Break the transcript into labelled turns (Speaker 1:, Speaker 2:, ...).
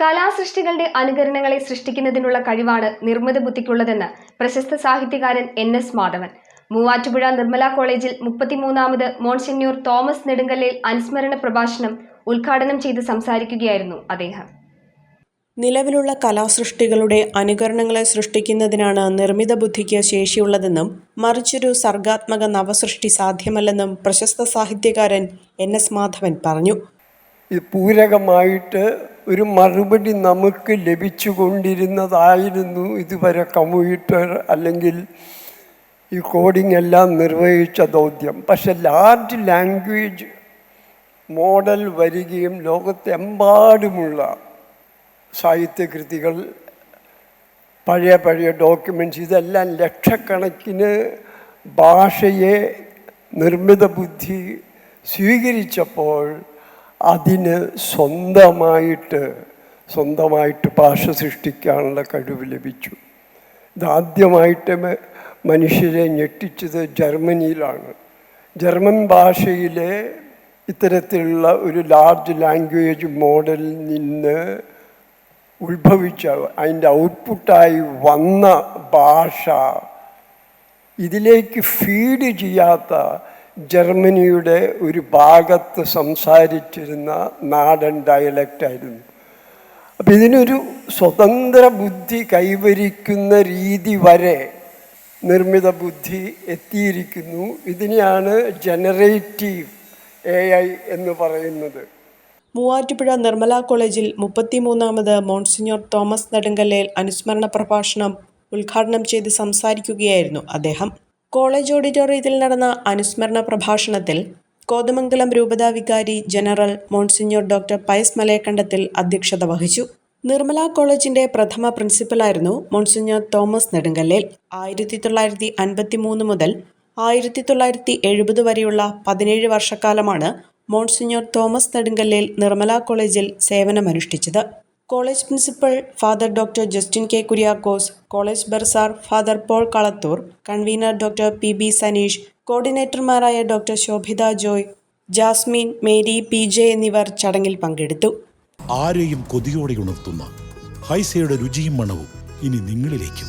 Speaker 1: കലാസൃഷ്ടികളുടെ അനുകരണങ്ങളെ സൃഷ്ടിക്കുന്നതിനുള്ള കഴിവാണ് നിർമ്മിത ബുദ്ധിക്കുള്ളതെന്ന് പ്രശസ്ത സാഹിത്യകാരൻ എൻ എസ് മാധവൻ. മൂവാറ്റുപുഴ നിർമ്മല കോളേജിൽ മുപ്പത്തിമൂന്നാമത് മോൺസെന്യൂർ തോമസ് നെടുങ്കല്ലേൽ അനുസ്മരണ പ്രഭാഷണം ഉദ്ഘാടനം ചെയ്ത് സംസാരിക്കുകയായിരുന്നു അദ്ദേഹം.
Speaker 2: നിലവിലുള്ള കലാസൃഷ്ടികളുടെ അനുകരണങ്ങളെ സൃഷ്ടിക്കുന്നതിനാണ് നിർമ്മിത ബുദ്ധിക്ക് ശേഷിയുള്ളതെന്നും മറിച്ചൊരു സർഗാത്മക നവസൃഷ്ടി സാധ്യമല്ലെന്നും പ്രശസ്ത സാഹിത്യകാരൻ എൻ എസ് മാധവൻ പറഞ്ഞു.
Speaker 3: പൂരകമായിട്ട് ഒരു മറുപടി നമുക്ക് ലഭിച്ചു ലഭിച്ചുകൊണ്ടിരുന്നതായിരുന്നു ഇതുവരെ കമ്പ്യൂട്ടർ അല്ലെങ്കിൽ ഈ കോഡിംഗ് എല്ലാം നിർവഹിച്ച ദൗത്യം. പക്ഷെ ലാർജ് ലാംഗ്വേജ് മോഡൽ വരികയും ലോകത്തെമ്പാടുമുള്ള സാഹിത്യകൃതികൾ പഴയ പഴയ ഡോക്യുമെന്റ്സ് ഇതെല്ലാം ലക്ഷക്കണക്കിന് ഭാഷയെ നിർമ്മിത ബുദ്ധി സ്വീകരിച്ചപ്പോൾ അതിന് സ്വന്തമായിട്ട് സ്വന്തമായിട്ട് ഭാഷ സൃഷ്ടിക്കാനുള്ള കഴിവ് ലഭിച്ചു. ഇതാദ്യമായിട്ട് മനുഷ്യരെ ഞെട്ടിച്ചത് ജർമ്മനിയിലാണ്. ജർമ്മൻ ഭാഷയിലെ ഇത്തരത്തിലുള്ള ഒരു ലാർജ് ലാംഗ്വേജ് മോഡലിൽ നിന്ന് ഉത്ഭവിച്ച അതിന്റെ ഔട്ട്പുട്ടായി വന്ന ഭാഷ ഇതിലേക്ക് ഫീഡ് ചെയ്യാത്ത ജർമ്മനിയുടെ ഒരു ഭാഗത്ത് സംസാരിച്ചിരുന്ന നാടൻ ഡയലക്റ്റ് ആയിരുന്നു. അപ്പം ഇതിനൊരു സ്വതന്ത്ര ബുദ്ധി കൈവരിക്കുന്ന രീതി വരെ നിർമ്മിത ബുദ്ധി എത്തിയിരിക്കുന്നു. ഇതിനെയാണ് ജനറേറ്റീവ് എ ഐ എന്ന് പറയുന്നത്.
Speaker 2: മൂവാറ്റുപുഴ നിർമ്മല കോളേജിൽ മുപ്പത്തിമൂന്നാമത് മോൺസിഞ്ഞോർ തോമസ് നെടുങ്കല്ലേൽ അനുസ്മരണ പ്രഭാഷണം ഉദ്ഘാടനം ചെയ്ത് സംസാരിക്കുകയായിരുന്നു അദ്ദേഹം. കോളേജ് ഓഡിറ്റോറിയത്തിൽ നടന്ന അനുസ്മരണ പ്രഭാഷണത്തിൽ കോതമംഗലം രൂപതാ വികാരി general Monsignor doctor Pius Malayakandathil അധ്യക്ഷത വഹിച്ചു. നിർമ്മല കോളേജിന്റെ പ്രഥമ പ്രിൻസിപ്പലായിരുന്നു മോൺസിഞ്ഞോർ തോമസ് നെടുങ്കല്ലേൽ. ആയിരത്തി തൊള്ളായിരത്തി അൻപത്തി മൂന്ന് മുതൽ ആയിരത്തി തൊള്ളായിരത്തി എഴുപത് വരെയുള്ള പതിനേഴ് വർഷക്കാലമാണ് മോൺസിഞ്ഞോർ തോമസ് നെടുങ്കല്ലേൽ നിർമ്മല കോളേജിൽ സേവനമനുഷ്ഠിച്ചത്. College principal father doctor Justin K Kuriakose college bursar father Paul Kalathoor convener doctor P B Saneesh കോർഡിനേറ്റർമാരായ doctor Shobhitha Joy Jasmine Mary P J എന്നിവർ ചടങ്ങിൽ പങ്കെടുത്തു.
Speaker 4: ആരെയും കൊതിയോടെ ഉണർത്തുന്ന ഹൈസയുടെ രുചിയും മണവും ഇനി നിങ്ങളിലേക്കും.